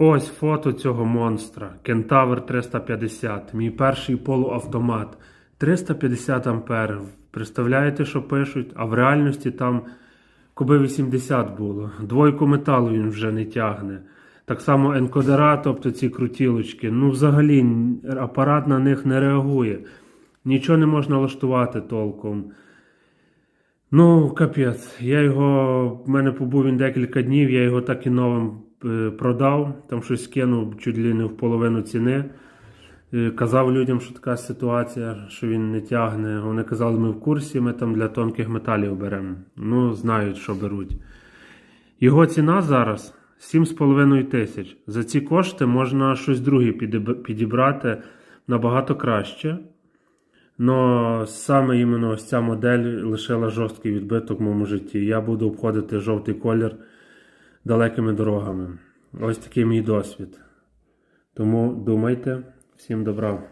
Ось фото цього монстра. Кентавр 350. Мій перший полуавтомат. 350 ампер. Представляєте, що пишуть? А в реальності там коби 80 було. Двойку металу він вже не тягне. Так само енкодера, тобто ці крутілочки. Ну, взагалі, апарат на них не реагує. Нічого не можна лаштувати толком. Ну, капець. Я його. В мене побув він декілька днів, я його так і новим продав. Там щось скинув чуть ли не в половину ціни. Е, Казав людям, що така ситуація, що він не тягне. Вони казали, ми в курсі, ми там для тонких металів беремо. Ну, знають, що беруть. Його ціна зараз 7,5 тисяч. За ці кошти можна щось друге підібрати набагато краще. Но саме іменно ось ця модель лишила жорсткий відбиток в моєму житті. Я буду обходити жовтий колір далекими дорогами. Ось такий мій досвід. Тому думайте, всім добра.